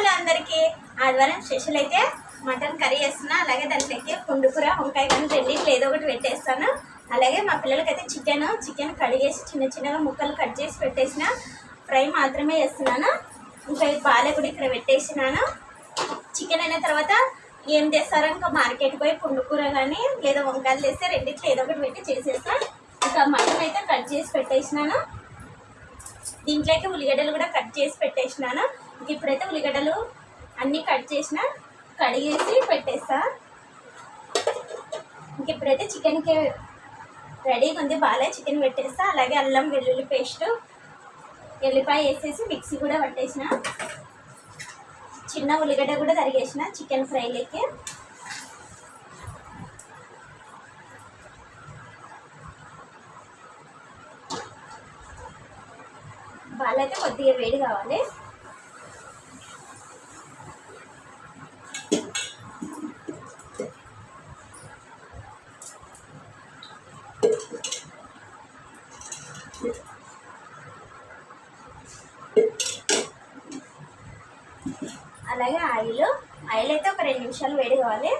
Hello అందరికీ ఆదివారం special అయితే మటన్ కర్రీ చేస్తున్నా అలాగే దాంట్లోకి పుండుకూర వంకాయ కానీ రెండింటిలో ఏదో ఒకటి పెట్టేస్తాను. అలాగే మా పిల్లలకైతే చికెన్ చికెన్ కడిగేసి చిన్న చిన్నగా ముక్కలు కట్ చేసి పెట్టేసిన ఫ్రై మాత్రమే చేస్తున్నాను. ఇంకా ఈ పాలె కూడా ఇక్కడ పెట్టేసినాను. చికెన్ అయిన తర్వాత ఏం చేస్తారో ఇంకా మార్కెట్ పోయి పుండుకూర కానీ లేదా వంకాయలు చేస్తే రెండింటిలో ఏదో ఒకటి పెట్టి చేసేస్తాను ఇంకా మటన్ అయితే కట్ చేసి పెట్టేసినాను. దీంట్లోకి ఉల్లిగడ్డలు కూడా కట్ చేసి పెట్టేసినాను. ఇప్పుడైతే ఉల్లిగడ్డలు అన్నీ కట్ చేసిన కడిగేసి పెట్టేస్తా. ఇంక ఇప్పుడైతే చికెన్కి రెడీగా ఉంది బాగా చికెన్ పెట్టేస్తా. అలాగే అల్లం వెల్లుల్లి పేస్ట్ ఎల్లిపాయ వేసేసి మిక్సీ కూడా పట్టేసిన. చిన్న ఉల్లిగడ్డ కూడా తరిగేసిన చికెన్ ఫ్రైలోకి బాలైతే కొద్దిగా వేడి కావాలి అలాగే ఆయిల్ ఆయిల్ అయితే ఒక రెండు నిమిషాలు వేడి కావాలి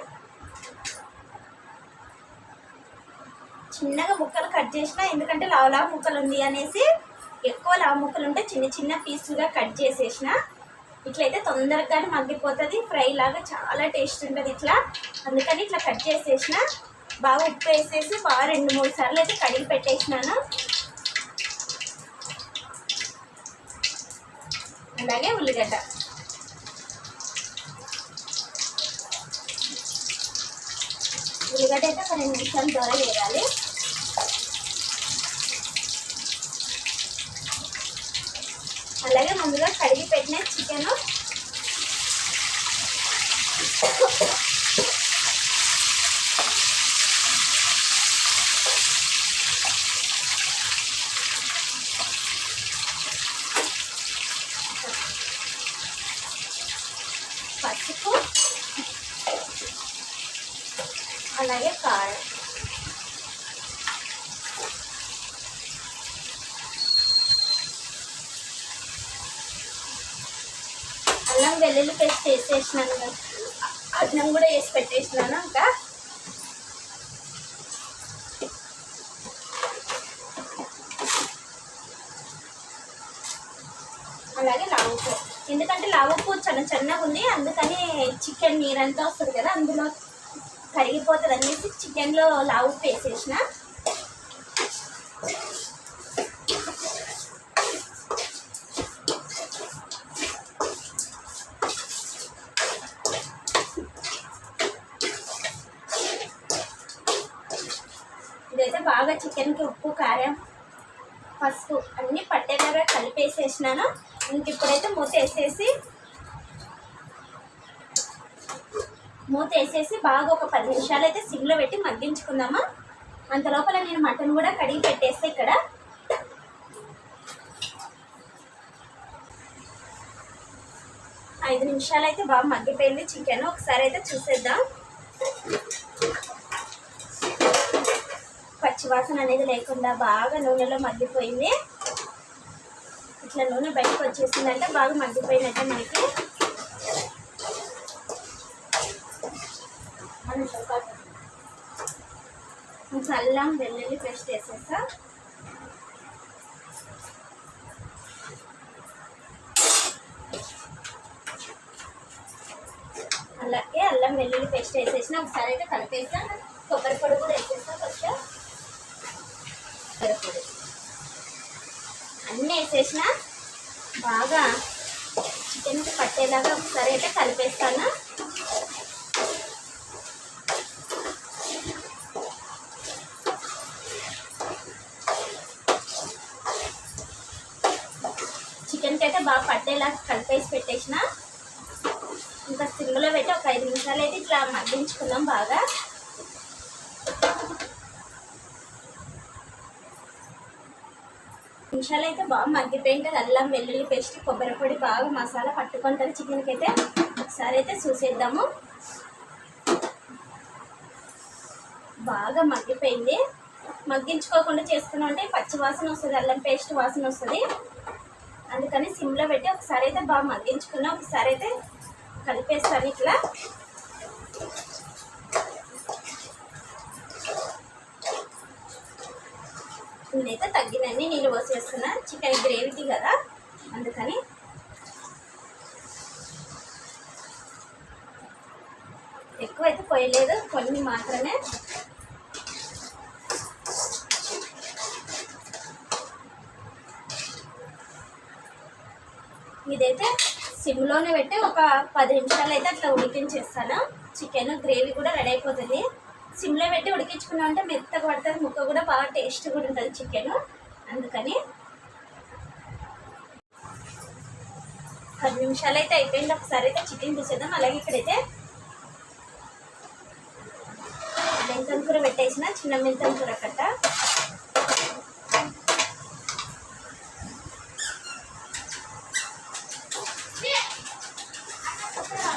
చిన్నగా ముక్కలు కట్ చేసిన ఎందుకంటే లావు లావు ముక్కలు ఉంది అనేసి ఎక్కువ లావు ముక్కలు ఉంటే చిన్న చిన్న పీసులుగా కట్ చేసేసిన ఇట్లయితే తొందరగానే మగ్గిపోతుంది. ఫ్రై లాగా చాలా టేస్ట్ ఉంటుంది ఇట్లా. అందుకని ఇట్లా కట్ చేసేసిన బాగా ఉప్పు వేసేసి బాగా రెండు మూడు సార్లు అయితే కడిగి పెట్టేసినాను. అలాగే ఉల్లిగడ్డ. ఉల్లిగడ్డ అయితే ఒక రెండు నిమిషాలు ద్వారా వేయాలి అలాగే ముందుగా కడిగి పెట్టిన చికెన్ పసుపు అలాగే కారం అల్లం వెల్లుల్లి పేస్ట్ వేసేసినాను అన్నం కూడా వేసి పెట్టేసినాను ఇంకా. అలాగే లావుపు ఎందుకంటే లావుపు చిన్న చిన్నగా ఉంది. అందుకని చికెన్ నీరంతా వస్తుంది కదా అందులో కరిగిపోతుంది అనేసి చికెన్లో లావు వేసేసిన. చికెన్కి ఉప్పు కారం పసుపు అన్నీ పట్టేలాగా కలిపేసేసినాను. ఇంక ఇప్పుడైతే మూత వేసేసి మూత వేసేసి బాగా ఒక పది నిమిషాలు అయితే సిమ్లో పెట్టి మగ్గించుకుందామా? అంత లోపల నేను మటన్ కూడా కడిగి పెట్టేస్తే ఇక్కడ. ఐదు నిమిషాలు అయితే బాగా మగ్గిపోయింది. చికెన్ ఒకసారి అయితే చూసేద్దాం. పచ్చివాసన అనేది లేకుండా బాగా నూనెలో మగ్గిపోయింది. ఇట్లా నూనె బయటకు వచ్చేసిందంటే బాగా మగ్గిపోయినట్టే మనకి. చల్లం అల్లం వెల్లుల్లి పేస్ట్ వేసేస్తా. అలాగే అల్లం వెల్లుల్లి పేస్ట్ వేసేసిన. ఒకసారి అయితే కలిపేసా కొబ్బరి పొడుగు సరిపడు అన్నీ వేసేసిన బాగా చికెన్కి పట్టేలాగా ఒకసారి అయితే కలిపేస్తాను. చికెన్కి అయితే బాగా పట్టేలాగా కలిపేసి పెట్టేసిన. ఇంకా సిమ్లో పెట్టి ఒక ఐదు నిమిషాలు అయితే ఇట్లా మగ్గించుకున్నాం బాగా. నిమిషాలు అయితే బాగా మగ్గిపోయింది. కదా అల్లం వెల్లుల్లి పేస్ట్ కొబ్బరి పొడి బాగా మసాలా పట్టుకుంటుంది. చికెన్కి అయితే ఒకసారి అయితే చూసేద్దాము. బాగా మగ్గిపోయింది. మగ్గించుకోకుండా చేసుకున్నాం అంటే పచ్చి వాసన వస్తుంది అల్లం పేస్ట్ వాసన వస్తుంది. అందుకని సిమ్లో పెట్టి ఒకసారి అయితే బాగా మగ్గించుకున్నాం. ఒకసారి అయితే కలిపేస్తాను ఇట్లా. అయితే తగ్గిందని నీళ్ళు పోసేస్తున్నా చికెన్ గ్రేవీకి కదా. అందుకని ఎక్కువ అయితే పోయలేదు. కొన్ని మాత్రమే. ఇదైతే సిమ్లోనే పెట్టి ఒక పది నిమిషాలు అయితే అట్లా ఉడికించేస్తాను. చికెన్ గ్రేవీ కూడా రెడీ అయిపోతుంది. సిమ్లో పెట్టి ఉడికించుకున్నాం అంటే మెత్తగా పడుతుంది ముక్క కూడా బాగా టేస్ట్ కూడా ఉంటుంది చికెన్ అందుకని పది నిమిషాలు అయితే అయిపోయింది. ఒకసారి అయితే చికెన్ చూసేద్దాం. అలాగే ఇక్కడైతే మెంతం కూర పెట్టేసిన చిన్న మెంతం కూర కట్ట.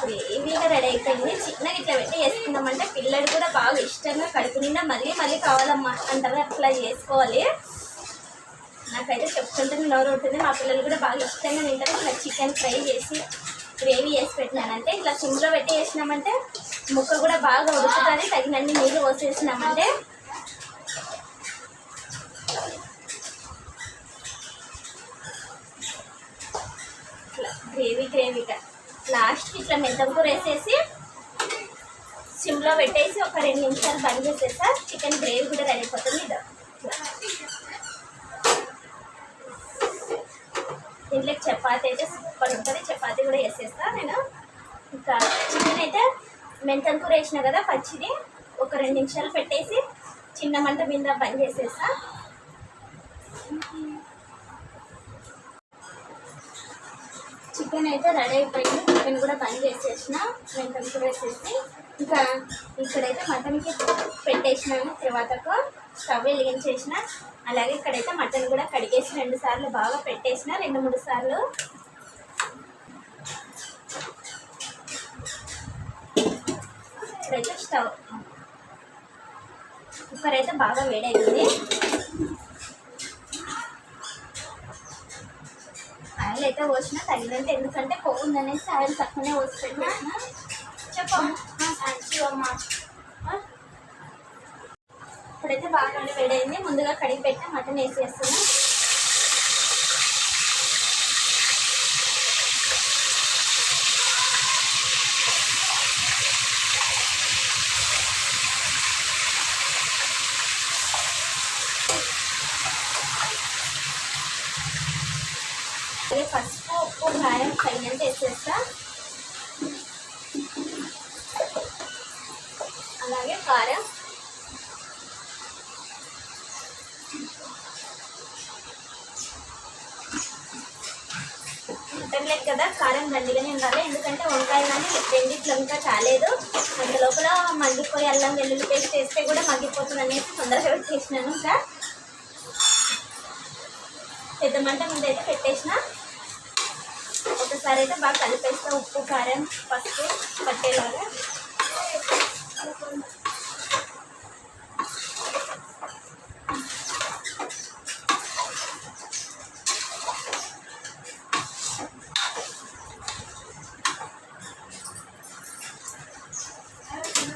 గ్రేవీగా రెడీ అయిపోయింది. చిన్నగా ఇట్లా పెట్టి వేసుకున్నామంటే పిల్లలు కూడా బాగా ఇష్టంగా కడుపు నిండా మళ్ళీ మళ్ళీ కావాలమ్మా అంటారు. అట్లా చేసుకోవాలి. నాకైతే చెప్తుంటే నోరు ఉంటుంది మా పిల్లలు కూడా బాగా ఇష్టంగా తింటారు. ఇట్లా చికెన్ ఫ్రై చేసి గ్రేవీ చేసి పెట్టినానంటే ఇట్లా సిమ్లో పెట్టి వేసినామంటే ముక్క కూడా బాగా ఉడుకుతుంది. తగినన్ని నీళ్ళు పోసేసినామంటే ఇట్లా గ్రేవీ గ్రేవీగా లాస్ట్ ఇట్లా మెంతకూర వేసేసి సిమ్లో పెట్టేసి ఒక రెండు నిమిషాలు బంద్ చేసేసా చికెన్ గ్రేవీ కూడా రెడీ అయిపోతుంది. ఇది. ఇట్లా. అయితే సూపర్ ఉంటుంది. చపాతీ కూడా వేసేస్తా నేను. ఇంకా చికెన్ అయితే మెంతం కూర వేసిన కదా పచ్చిది. ఒక రెండు నిమిషాలు పెట్టేసి చిన్న మంట మీద బంద్ చేసేస్తా. చికెన్ అయితే రెడీ అయిపోయింది. చికెన్ కూడా బంద్ చేసేసిన. మెంతం కూర వేసేసి ఇంకా ఇక్కడైతే మటన్కి పెట్టేసినాను. తర్వాతకు స్టవ్ వెలిగించేసిన. అలాగే ఇక్కడైతే మటన్ కూడా కడిగేసి రెండు సార్లు బాగా పెట్టేసిన. రెండు మూడు సార్లు. ఇక్కడైతే స్టవ్. కుక్కర్ అయితే బాగా వేడైంది. అయితే పోసిన తగినంత ఎందుకంటే కొవ్వు ఉందనేసి ఆయిల్ తక్కువనే పోసి పెట్టేసిన చెప్పమ్మా ఇప్పుడైతే బాగా వేడైంది. ముందుగా కడిగి పెట్టి మటన్ వేసేస్తున్నా. అదే పసుపు ఉప్పు కారం తగినంత వేసేస్తా. అలాగే కారం. పెట్టలేదు కదా కారం దండిగానే ఉండాలి. ఎందుకంటే వంకాయ కానీ రెండిట్లో ఇంకా కాలేదు అంత లోపల మగ్గిపోయి అల్లం వెల్లుల్లి పేస్ట్ వేస్తే కూడా మగ్గిపోతుంది అనేసి తొందరగా పెట్టేసినాను ఇంకా పెద్ద మంట ముందు అయితే పెట్టేసిన. ఒకసారి అయితే బాగా కలిపేస్తా ఉప్పు కారం పసుపు పట్టేలాగా.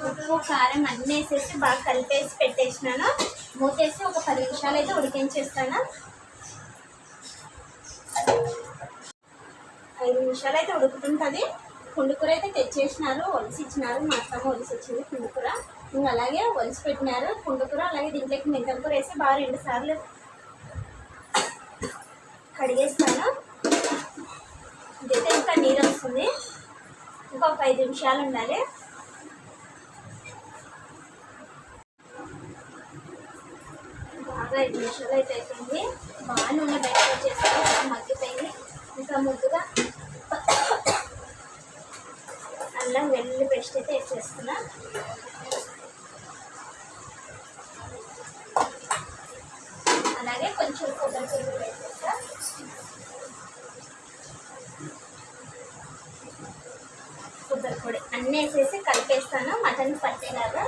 ఉప్పు కారం అన్నీ వేసేసి బాగా కలిపేసి పెట్టేసినాను. మూతేసి ఒక పది నిమిషాలు అయితే ఉడికించేస్తాను. ఐదు నిమిషాలు అయితే ఉడుకుతుంటుంది. పుండుకూర అయితే తెచ్చేసినారు ఒలిసి ఇచ్చినారు మా అత్తమ్మ ఒలిసి వచ్చింది కుండుకూర ఇంకా అలాగే ఒలిసి పెట్టినారు పుండుకూర అలాగే దీంట్లోకి మెంతం కూర వేసి బాగా రెండు సార్లు కడిగేస్తాను ఇదైతే ఇంకా నీరు వస్తుంది. ఇంకా ఒక ఐదు నిమిషాలు ఉండాలి. బాగా ఐదు నిమిషాలు అయితే అయిపోయింది. బాగా నూనె బయటకు వచ్చేసి మగ్గిపోయింది. ఇంకా అల్లం వెల్లుల్లి పేస్ట్ అయితే వేసేస్తున్నా అలాగే కొంచెం కొబ్బరి పొడి వేసేస్తా కొబ్బరి పొడి అన్నీ వేసేసి కలిపేస్తాను మటన్ పట్టేలాగా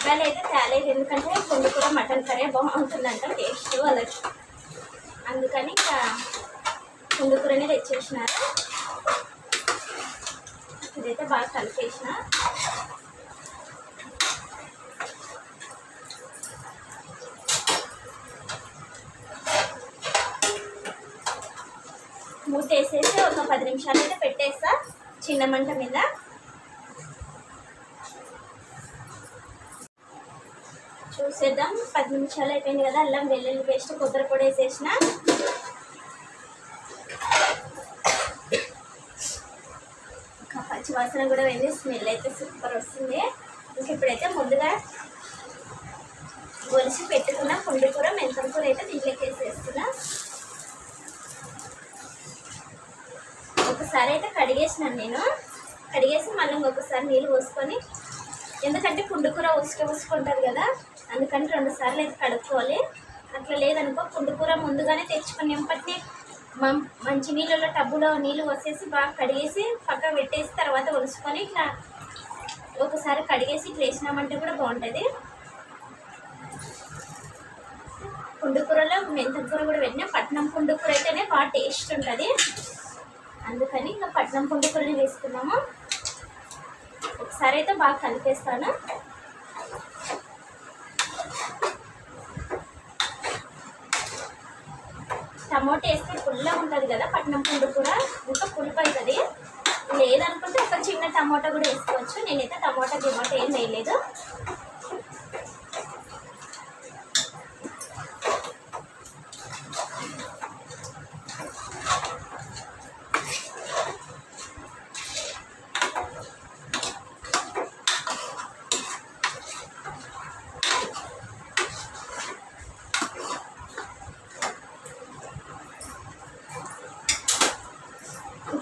ఉల్లిపాయలు అయితే తేలేదు ఎందుకంటే పుండు కూర మటన్ కర్రీ బాగుంటుందంట టేస్ట్ వాళ్ళకి అందుకని ఇంకా కుండుకూరనే తెచ్చేసినారు. ఇదైతే బాగా కలిపేసిన. మూత వేసేసి ఒక పది నిమిషాలు అయితే పెట్టేస్తా చిన్న మంట మీద. చూసేద్దాం. పది నిమిషాలు అయిపోయింది కదా అల్లం వెల్లుల్లి పేస్ట్ కొబ్బరి పొడి వేసేసిన. ఇంకా పచ్చి వాసన కూడా వెళ్ళి స్మెల్ అయితే సూపర్ వస్తుంది. ఇంక ఇప్పుడైతే ముందుగా గొలిసి పెట్టుకున్న పుండి కూర మెంతం కూర అయితే దీంట్లోకి వేసేస్తున్నా. ఒకసారి అయితే కడిగేసినాను నేను. కడిగేసి మళ్ళీ ఇంకొకసారి నీళ్ళు పోసుకొని ఎందుకంటే పుండు కూర ఉసుక ఉసుకుంటుంది కదా అందుకని రెండు సార్లు అయితే కడుక్కోవాలి. అట్లా లేదనుకో పుండు కూర ముందుగానే తెచ్చుకుని ఎంపటి మంచి నీళ్ళలో టబ్బులో నీళ్ళు పోసేసి బాగా కడిగేసి పక్కన పెట్టేసి తర్వాత ఉలుసుకొని ఇట్లా ఒకసారి కడిగేసి ఇట్లా వేసినామంటే కూడా బాగుంటుంది. పుండు కూరలో మెంతం కూర కూడా పెట్టినా పట్నం పుండు కూర అయితేనే బాగా టేస్ట్ ఉంటుంది. అందుకని ఇంకా పట్నం పుండు కూరని వేసుకున్నాము. ఒకసారి అయితే బాగా కలిపేస్తాను. టమోటా వేస్తే పుల్లగా ఉంటుంది కదా పట్నం పుండు కూడా ఇంకా పులుపు అవుతుంది. లేదనుకుంటే ఒక చిన్న టమోటా కూడా వేసుకోవచ్చు. నేనైతే టమోటా గిమోటా ఏం వేయలేదు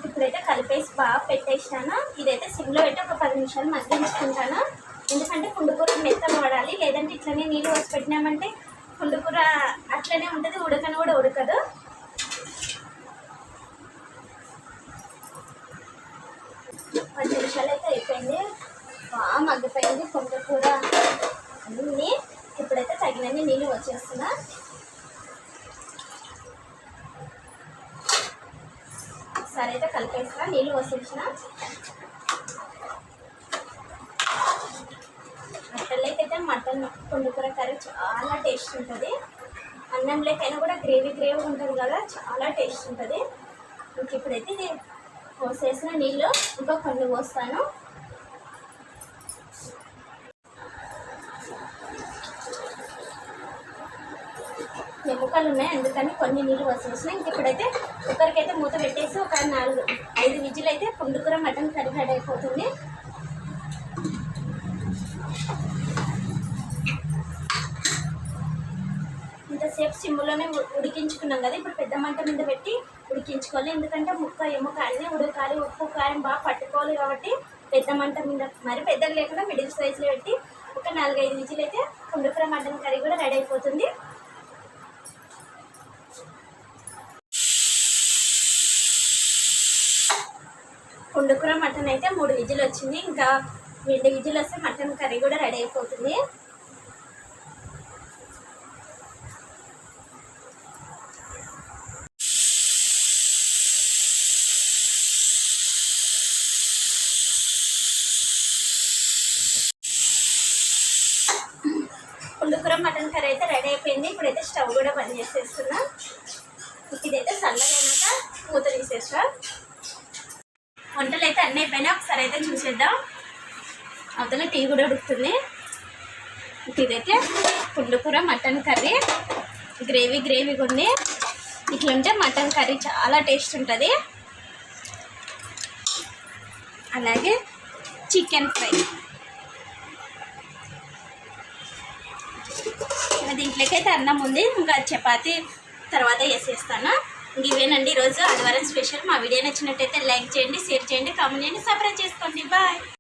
ఇప్పుడైతే కలిపేసి బాగా ఇదైతే సిమ్లో పెట్టి ఒక పది నిమిషాలు మగ్గించుకుంటాను. ఎందుకంటే పుండుకూర మెత్తగా పడాలి లేదంటే ఇట్లనే నీళ్ళు పోసి పెట్టినామంటే పుండుకూర అట్లనే ఉంటుంది ఉడకని కూడా ఉడకదు. పది నిమిషాలు అయితే అయిపోయింది. బాగా మగ్గిపోయింది పుండుకూర అన్నీ. ఇప్పుడైతే తగినన్ని నీళ్ళు వచ్చేస్తున్నా సరే అయితే కలిపేసిన నీళ్ళు పోసేసిన మటన్లోకి అయితే మటన్ పుండుకూర కర్రీ చాలా టేస్ట్ ఉంటుంది. అన్నంలోకైనా కూడా గ్రేవీ గ్రేవీ ఉంటుంది కదా చాలా టేస్ట్ ఉంటుంది. ఇంక ఇప్పుడైతే ఇది పోసేసిన నీళ్ళు ఇంకా కొన్ని పోస్తాను. ఎముకలు ఉన్నాయి అందుకని కొన్ని నీళ్ళు పోసేసిన. ఇంక ఇప్పుడైతే కుక్కర్కి అయితే మూత పెట్టేసి ఒక నాలుగు ఐదు విజిల్ అయితే పుండుకూర మటన్ కర్రీ రెడీ అయిపోతుంది. సేపు సిమ్లోనే ఉడికించుకున్నాం కదా ఇప్పుడు పెద్ద మంట మీద పెట్టి ఉడికించుకోవాలి. ఎందుకంటే ముక్క ఎముక అన్నీ ఉడకాలి ఉప్పు కారం బాగా పట్టుకోవాలి కాబట్టి పెద్ద మంట మీద మరి పెద్దగా లేకుండా మిడిల్ సైజ్లో పెట్టి ఒక నాలుగైదు విజిల్ అయితే కుండకూర మటన్ కర్రీ కూడా రెడీ అయిపోతుంది. పుండుకూర మటన్ అయితే మూడు విజులు వచ్చింది. ఇంకా రెండు విజులు వస్తే మటన్ కర్రీ కూడా రెడీ అయిపోతుంది పుండుకూర మటన్ కర్రీ అయితే రెడీ అయిపోయింది ఇప్పుడైతే స్టవ్ కూడా బంద్ చేసేస్తున్నా. ఇదైతే చల్లగైనాక మూత తీసేస్తా. వంటలు అయితే అన్నీ అయిపోయినా ఒకసారి అయితే చూసేద్దాం. అవతల టీ కూడా ఉడుకుతుంది. ఇదైతే పుండుకూర మటన్ కర్రీ. గ్రేవీ గ్రేవీగా ఉంది. ఉంటే మటన్ కర్రీ చాలా టేస్ట్ ఉంటుంది. అలాగే చికెన్ ఫ్రై. దీంట్లోకి అయితే అన్నం ఉంది. ఇంకా చపాతి తర్వాత వేసేస్తాను. ఇంక ఇవేనండి ఈరోజు ఆదివారం స్పెషల్. మా వీడియో నచ్చినట్టయితే లైక్ చేయండి షేర్ చేయండి కామెంట్ చేయండి సబ్స్క్రైబ్ చేసుకోండి. బాయ్.